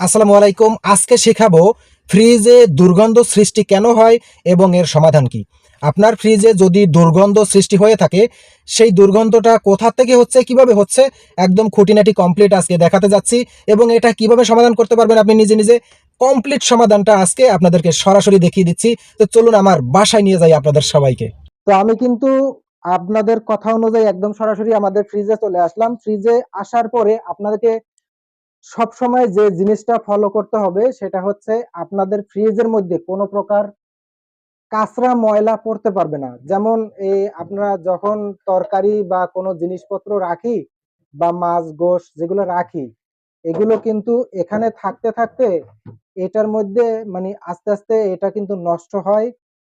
আসসালামু আলাইকুম। আজকে শেখাবো ফ্রিজে দুর্গন্ধ সৃষ্টি কেন হয় এবং এর সমাধান কি? আপনার ফ্রিজে যদি দুর্গন্ধ সৃষ্টি হয়ে থাকে, সেই দুর্গন্ধটা কোথা থেকে হচ্ছে, কীভাবে হচ্ছে, একদম খুঁটিনাটি কমপ্লিট আজকে দেখাতে যাচ্ছি এবং এটা কীভাবে সমাধান করতে পারবেন আপনি নিজে নিজে কমপ্লিট সমাধানটা আজকে আপনাদেরকে সরাসরি দেখিয়ে দিচ্ছি। তো চলুন আমার বাসায় নিয়ে যাই আপনাদের সবাইকে। তো আমি কিন্তু আপনাদের কথা অনুযায়ী একদম সরাসরি আমাদের ফ্রিজে চলে আসলাম। ফ্রিজে আসার পরে আপনাদেরকে সব সময় যে জিনিসটা ফলো করতে হবে সেটা হচ্ছে আপনাদের ফ্রিজের মধ্যে কোনো প্রকার কাঁচরা ময়লা পড়তে পারবে না। যেমন এই আপনারা যখন তরকারি বা কোনো জিনিসপত্র রাখি বা মাছ, গোশ যেগুলো রাখি, এগুলো কিন্তু এখানে থাকতে থাকতে এটার মধ্যে মানে আস্তে আস্তে এটা কিন্তু নষ্ট হয়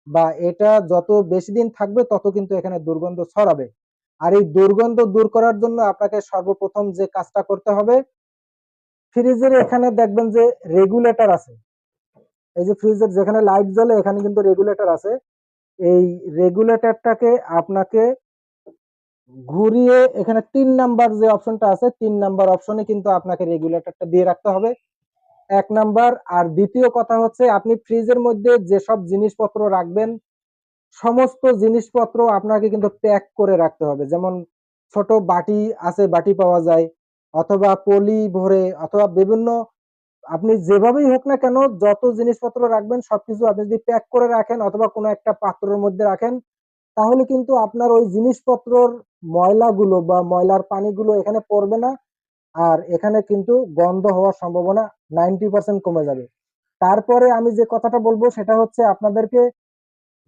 বা এটা যত বেশি দিন থাকবে তত কিন্তু এখানে দুর্গন্ধ ছড়াবে। আর এই দুর্গন্ধ দূর করার জন্য আপনাকে সর্বপ্রথম যে কাজটা করতে হবে ফ্রিজের এখানে দেখবেন যে রেগুলেটর আছে। এই যে ফ্রিজের যেখানে লাইট জ্বলে, এখানে কিন্তু রেগুলেটর আছে। এই রেগুলেটরটাকে আপনাকে ঘুরিয়ে এখানে তিন নাম্বার যে অপশনটা আছে, তিন নাম্বার অপশনে কিন্তু আপনাকে রেগুলেটরটা দিয়ে রাখতে হবে। এক নাম্বার আর দ্বিতীয় কথা হচ্ছে, আপনি ফ্রিজের মধ্যে যেসব জিনিসপত্র রাখবেন, সমস্ত জিনিসপত্র আপনাকে কিন্তু প্যাক করে রাখতে হবে। যেমন ছোট বাটি আছে, বাটি পাওয়া যায়। অথবা পলি ভরে অথবা বিভিন্ন আপনি যেভাবেই হোক না কেন যত জিনিসপত্র রাখবেন, সবকিছু আপনি যদি প্যাক করে রাখেন অথবা কোনো একটা পাত্রের মধ্যে রাখেন, তাহলে কিন্তু আপনার ওই জিনিসপত্রর ময়লাগুলো বা ময়লার পানিগুলো এখানে পড়বে না আর এখানে কিন্তু গন্ধ হওয়ার সম্ভাবনা নাইনটি পার্সেন্ট কমে যাবে। তারপরে আমি যে কথাটা বলব সেটা হচ্ছে আপনাদেরকে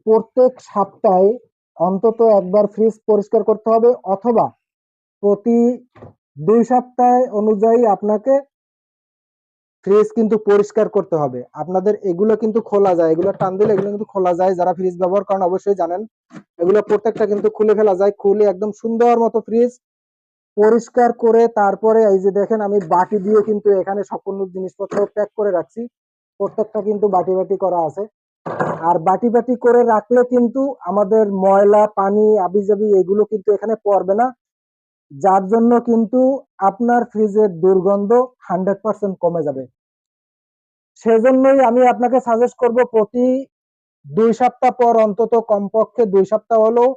প্রত্যেক সপ্তাহে অন্তত একবার ফ্রিজ পরিষ্কার করতে হবে অথবা প্রতি দুই সপ্তাহ অনুযায়ী আপনাকে ফ্রিজ কিন্তু পরিষ্কার করতে হবে। আপনাদের এগুলো কিন্তু খোলা যায়, এগুলো টান দিলে এগুলো কিন্তু খোলা যায়। যারা ফ্রিজ ব্যবহার করেন অবশ্যই জানেন, এগুলো প্রত্যেকটা কিন্তু খুলে ফেলা যায়, খুলে একদম সুন্দর মতো ফ্রিজ পরিষ্কার করে তারপরে এই যে দেখেন আমি বাটি দিয়ে কিন্তু এখানে সম্পূর্ণ জিনিসপত্র প্যাক করে রাখছি। প্রত্যেকটা কিন্তু বাটি বাটি করা আছে। আর বাটি বাটি করে রাখলে কিন্তু আমাদের ময়লা, পানি, আবিজাবি এগুলো কিন্তু এখানে পড়বে না। যার জন্য কিন্তু আপনার ফ্রিজের দুর্গন্ধ হান্ড্রেড পার্সেন্ট কমে যাবে। সেজন্যই আমি আপনাকে সাজেস্ট করব প্রতি দুই সপ্তাহ পর অন্তত কমপক্ষে দুই সপ্তাহ হলেও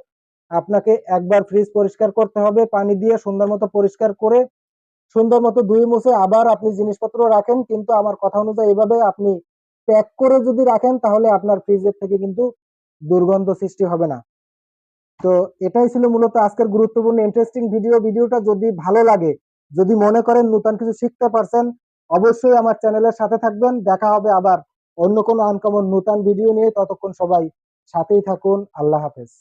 আপনাকে একবার ফ্রিজ পরিষ্কার করতে হবে, পানি দিয়ে সুন্দর মতো পরিষ্কার করে, সুন্দর মতো ধুয়ে মুছে আবার আপনি জিনিসপত্র রাখেন, কিন্তু আমার কথা অনুযায়ী এভাবে আপনি প্যাক করে যদি রাখেন তাহলে আপনার ফ্রিজের থেকে কিন্তু দুর্গন্ধ সৃষ্টি হবে না। তো এটাই ছিল মূলত আজকের গুরুত্বপূর্ণ ইন্টারেস্টিং ভিডিও ভিডিওটা যদি ভালো লাগে, যদি মনে করেন নতুন কিছু শিখতে পারছেন, অবশ্যই আমার চ্যানেলের সাথে থাকবেন। দেখা হবে আবার অন্য কোনো আনকমন নতুন ভিডিও নিয়ে। ততক্ষণ সবাই সাথেই থাকুন। আল্লাহ হাফেজ।